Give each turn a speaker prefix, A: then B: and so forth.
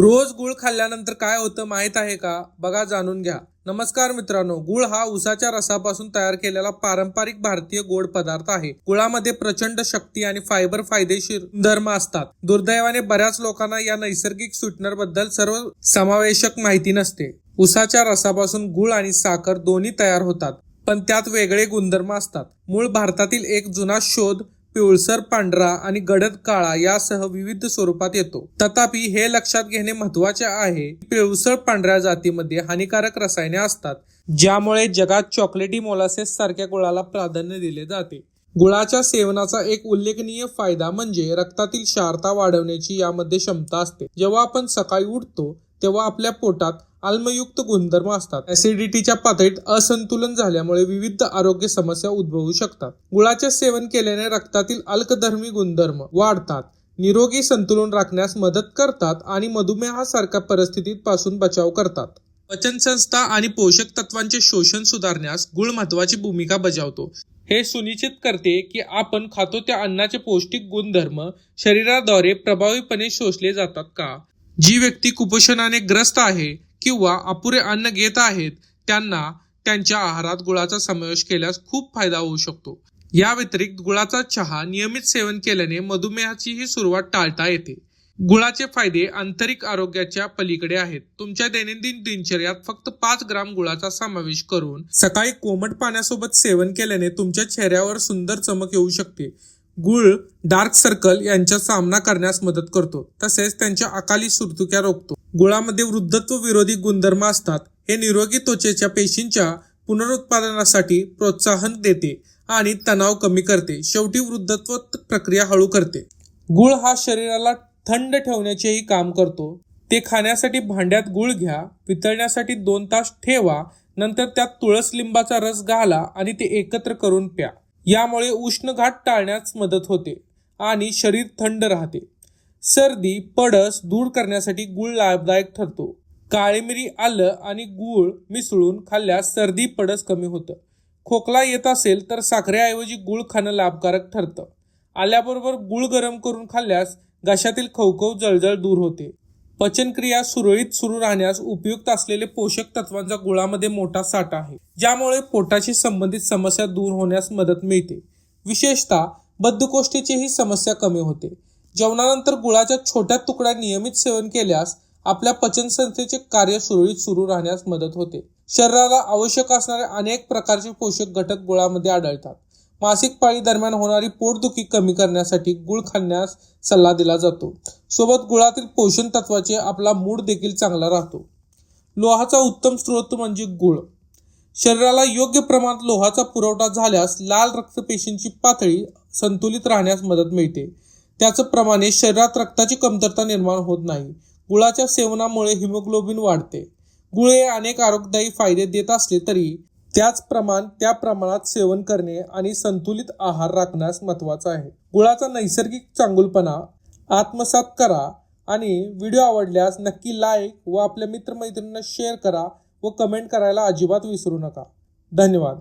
A: रोज गुळ खाल्ल्यानंतर काय होतं माहीत आहे का? बघा जाणून घ्या. नमस्कार मित्रांनो गुळ हा उसाच्या रसापासून तयार केलेला पारंपरिक भारतीय गोड पदार्थ आहे. गुळामध्ये प्रचंड शक्ती आणि फायबर फायदेशीर धर्म असतात. दुर्दैवाने बऱ्याच लोकांना या नैसर्गिक स्वीटनरबद्दल सर्व समावेशक माहिती नसते. उसाच्या रसापासून गुळ आणि साखर दोन्ही तयार होतात पण त्यात वेगळे गुणधर्म असतात. मूळ भारतातील एक जुना शोध पिवळसर पांढरा आणि गडद काळा यासह विविध स्वरूपात येतो. तथापि हे लक्षात घेणे महत्त्वाचे आहे पिवळसर पांढऱ्या जातीमध्ये हानिकारक रसायने असतात ज्यामुळे जगात चॉकलेटी मोलासेस सारख्या गुळाला प्राधान्य दिले जाते. गुळाच्या सेवनाचा एक उल्लेखनीय फायदा म्हणजे रक्तातील क्षारता वाढवण्याची यामध्ये क्षमता असते. जेव्हा आपण सकाळी उठतो तेव्हा आपल्या पोटात आल्मयुक्त गुणधर्म असतात. ऍसिडिटीच्या पातळीत असंतुलन झाल्यामुळे विविध आरोग्य समस्या उद्भवू शकतात. गुळाचे सेवन केल्याने रक्तातील अल्कधर्मी गुणधर्म वाढतात. निरोगी संतुलन राखण्यास मदत करतात आणि मधुमेहासारख्या परिस्थितीत पासून बचाव करतात. पचनसंस्था आणि पोषक तत्वांचे शोषण सुधारण्यास गुळ महत्वाची भूमिका बजावतो. हे सुनिश्चित करते की आपण खातो त्या अन्नाचे पौष्टिक गुणधर्म शरीराद्वारे प्रभावीपणे शोषले जातात का? जी व्यक्ती कुपोषणाने ग्रस्त आहे किंवा अपुरे अन्न घेत आहेत त्यांना त्यांच्या आहारात गुळाचा समावेश केल्यास खूप फायदा होऊ शकतो. या व्यतिरिक्त गुळाचा चहा नियमित सेवन केल्याने मधुमेहाचीही सुरुवात टाळता येते. गुळाचे फायदे आंतरिक आरोग्याच्या पलीकडे आहेत. तुमच्या दैनंदिन दिनचर्यात फक्त पाच ग्राम गुळाचा समावेश करून सकाळी कोमट पाण्यासोबत सेवन केल्याने तुमच्या चेहऱ्यावर सुंदर चमक येऊ शकते. गुळ डार्क सर्कल यांचा सामना करण्यास मदत करतो. तसेच त्यांच्या अकाली सुरतुक्या रोखतो. गुळामध्ये वृद्धत्व विरोधी गुणधर्म असतात. हे निरोगी त्वचेच्या पेशींच्या पुनरुत्पादनासाठी प्रोत्साहन देते आणि तणाव कमी करते. शेवटी वृद्धत्व प्रक्रिया हळू करते. गुळ हा शरीराला थंड ठेवण्याचेही काम करतो. ते खाण्यासाठी भांड्यात गुळ घ्या वितळण्यासाठी दोन तास ठेवा नंतर त्यात तुळस लिंबाचा रस घाला आणि ते एकत्र करून प्या. यामुळे उष्णघात टाळण्यास मदत होते आणि शरीर थंड राहते. सर्दी पडस दूर करण्यासाठी गुळ लाभदायक ठरतो. काळी मिरी आलं आणि गुळ मिसळून खाल्ल्यास सर्दी पडस कमी होतं. खोकला येत असेल तर साखरेऐवजी गुळ खाणं लाभकारक ठरतं. आल्याबरोबर गुळ गरम करून खाल्ल्यास घशातील खवखव जळजळ दूर होते. पचनक्रिया सुरळीत सुरू राहण्यास उपयुक्त असलेले पोषक तत्वांचा गुळामध्ये मोठा साठा आहे ज्यामुळे पोटाशी संबंधित समस्या दूर होण्यास मदत मिळते. विशेषतः बद्धकोष्ठीचीही समस्या कमी होते. जेवणानंतर गुळाच्या छोट्या तुकड्या नियमित सेवन केल्यास आपल्या पचनसंस्थेचे कार्य सुरळीत सुरू राहण्यास मदत होते. शरीराला आवश्यक असणारे अनेक प्रकारचे पोषक घटक गुळामध्ये आढळतात. मासिक पाळी दरम्यान होणारी पोटदुखी कमी करण्यासाठी गुळ खाण्यास सल्ला दिला जातो. सोबत गुळातील पोषण तत्वाचे आपला मूड देखील चांगला राहतो. लोहाचा उत्तम स्रोत म्हणजे गुळ. शरीराला योग्य प्रमाणात लोहाचा पुरवठा झाल्यास लाल रक्तपेशींची पातळी संतुलित राहण्यास मदत मिळते. त्याचप्रमाणे शरीरात रक्ताची कमतरता निर्माण होत नाही. गुळाच्या सेवनामुळे हिमोग्लोबिन वाढते. गुळ हे अनेक आरोग्यदायी फायदे देत असले तरी त्याच प्रमाण त्या प्रमाणात सेवन करणे आणि संतुलित आहार राखण्यास महत्त्वाचा आहे. गुळाचा नैसर्गिक चांगुलपणा आत्मसात करा आणि व्हिडिओ आवडल्यास नक्की लाईक व आपल्या मित्रमैत्रिणींना शेअर करा व कमेंट करायला अजिबात विसरू नका. धन्यवाद.